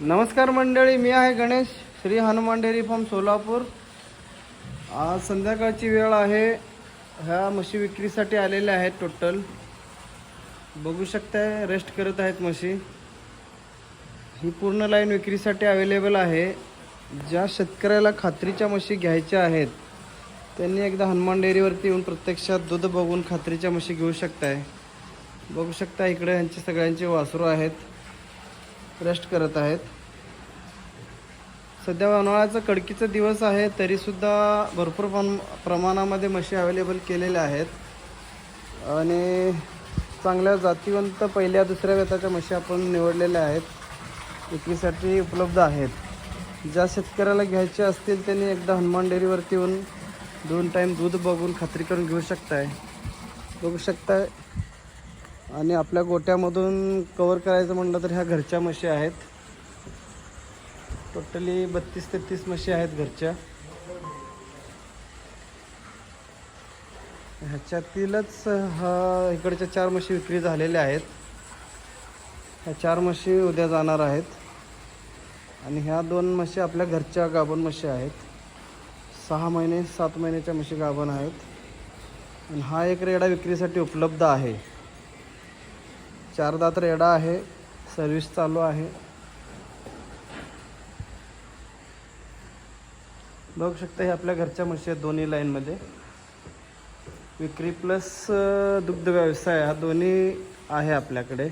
नमस्कार मंडळी मी आहे गणेश श्री हनुमान डेअरी फार्म सोलापूर. आज संध्याकाळची वेळ आहे. ह्या म्हशी विक्रीसाठी आलेल्या आहेत टोटल. बघू शकताय रेस्ट करत आहेत म्हशी. ही पूर्ण लाईन विक्रीसाठी अवेलेबल आहे. ज्या शेतकऱ्याला खात्रीच्या म्हशी घ्यायच्या आहेत त्यांनी एकदा हनुमान डेअरीवरती येऊन प्रत्यक्षात दूध बघून खात्रीच्या म्हशी घेऊ शकताय. बघू शकता इकडे ह्यांचे सगळ्यांचे वासरू आहेत. रेस्ट करत आहेत. सध्या उन्हाळ्याचा कडकीचा दिवस आहे तरीसुद्धा भरपूर प्रम प्रमाणामध्ये म्हशी अवेलेबल केलेल्या आहेत. आणि चांगल्या जातीवंत पहिल्या दुसऱ्या वेताच्या म्हशी आपण निवडलेल्या आहेत. विक्रीसाठी उपलब्ध आहेत. ज्या शेतकऱ्याला घ्यायचे असतील त्यांनी एकदा हनुमान डेअरीवरती येऊन दोन टाईम दूध बघून खात्री करून घेऊ शकताय. बघू शकताय. आणि आपल्या गोट्यामधून कवर करायचं म्हणलं तर ह्या घरच्या म्हशी आहेत. टोटली बत्तीस तेहतीस म्हशी आहेत घरच्या. ह्याच्यातीलच हा इकडच्या चार म्हशी विक्री झालेल्या आहेत. ह्या चार म्हशी उद्या जाणार आहेत. आणि ह्या दोन म्हशी आपल्या घरच्या गाभण म्हशी आहेत. सहा महिने सात महिन्याच्या म्हशी गाभण आहेत. आणि हा एक रेडा विक्रीसाठी उपलब्ध आहे. चार दात रेडा आहे. सर्विस चालू आहे. बघू शकता हे आपल्या घरच्या म्हशी आहेत दोन्ही लाईनमध्ये विक्री प्लस दुग्ध व्यवसाय हा दोन्ही आहे आपल्याकडे.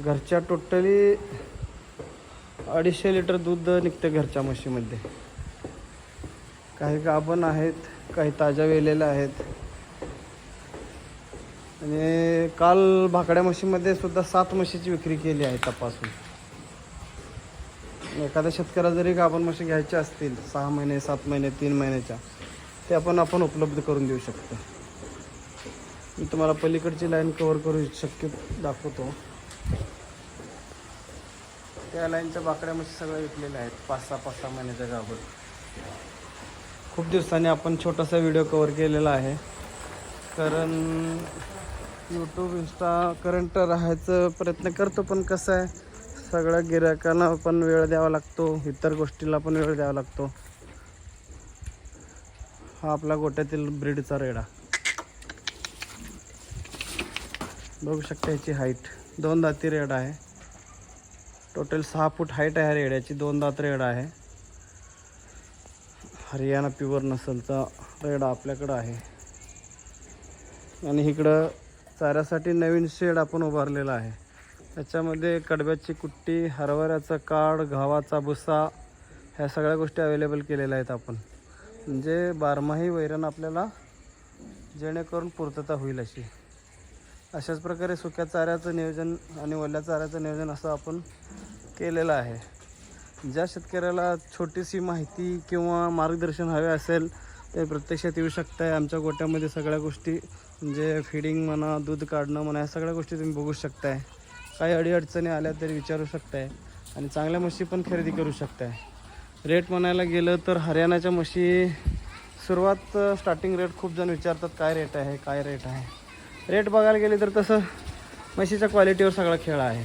घरच्या टोटली अडीचशे लिटर दूध निघते घरच्या म्हशीमध्ये काही गाभण आहेत काही ताज्या वेलेल्या आहेत. आणि काल भाकड्या म्हशीमध्ये सुद्धा सात म्हशीची विक्री केली आहे तपासून. एखाद्या शेतकऱ्याला जरी गाभण म्हशी घ्यायच्या असतील सहा महिने सात महिने तीन महिन्याच्या ते आपण आपण उपलब्ध करून देऊ शकतो. मी तुम्हाला पलीकडची लाईन कवर करू शक्य दाखवतो. त्या लाईनच्या बाकड्या म्हशी सगळ्या विकलेल्या आहेत पाच सहा पाच सहा महिन्याच्या गाभण. खूप दिवसांनी आपण छोटासा व्हिडिओ कवर केलेला आहे. कारण यूट्यूब इंस्टा करंट राहायचं प्रयत्न करतो पण कसं आहे सगळ्या गिरायकांना पण वेळ द्यावा लागतो इतर गोष्टीला पण वेळ द्यावा लागतो. हा आपला गोट्यातील ब्रीडचा रेडा. बघू शकता याची हाईट दोन दाती रेडा आहे. टोटल सहा फूट हाईट आहे रेड्याची दोन दात रेडा आहे. हरियाणा प्युअर नसलचा रेडा आपल्याकडं आहे. आणि इकडं चाऱ्यासाठी नवीन शेड आपण उभारलेला आहे. त्याच्यामध्ये कडब्याची कुट्टी हरभऱ्याचं काड गव्हाचा भुसा ह्या सगळ्या गोष्टी अवेलेबल केलेल्या आहेत आपण. म्हणजे बारमाही वैरण आपल्याला जेणेकरून पूर्तता होईल अशी. अशाच प्रकारे सुक्या चाऱ्याचं नियोजन आणि ओल्या चाऱ्याचं नियोजन असं आपण केलेलं आहे. ज्या शेतकऱ्याला छोटीशी माहिती किंवा मार्गदर्शन हवे असेल ते प्रत्यक्षात येऊ शकताय. आमच्या गोट्यामध्ये सगळ्या गोष्टी म्हणजे फिडिंग म्हणा दूध काढणं म्हणा या सगळ्या गोष्टी तुम्ही बघू शकताय. काही अडीअडचणी आल्या तरी विचारू शकताय. आणि चांगल्या म्हशी पण खरेदी करू शकताय. रेट म्हणायला गेलं तर हरियाणाच्या म्हशी सुरुवात स्टार्टिंग रेट खूप जण विचारतात काय रेट आहे? काय रेट आहे? रेट बघायला गेले तर तसं म्हशीच्या क्वालिटीवर सगळा खेळ आहे.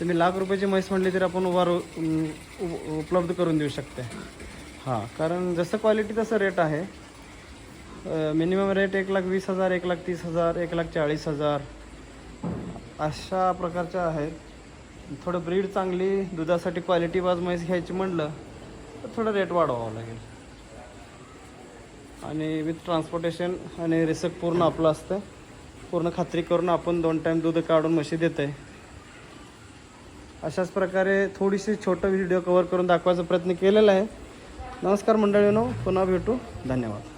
तुम्ही लाख रुपयाची म्हैस म्हटली तर आपण उभार उपलब्ध करून देऊ शकते हां कारण जसं क्वालिटी तसं रेट आहे. मिनिमम रेट एक लाख वीस हजार एक लाख तीस हजार एक लाख चाळीस हजार. अशा प्रकारच्या आहेत. थोडं ब्रीड चांगली दुधासाठी क्वालिटी बाज म्हैस घ्यायची म्हणलं तर थोडं रेट वाढवावं लागेल. आणि विथ ट्रान्सपोर्टेशन आणि रिसक पूर्ण आपलं असतं. पूर्ण खात्री करून आपण दोन टाईम दूध काढून म्हशी देत आहे अशाच प्रकारे थोडीशी छोटं व्हिडिओ कवर करून दाखवायचा प्रयत्न केलेला आहे. नमस्कार मंडळीनो पुन्हा भेटू. धन्यवाद.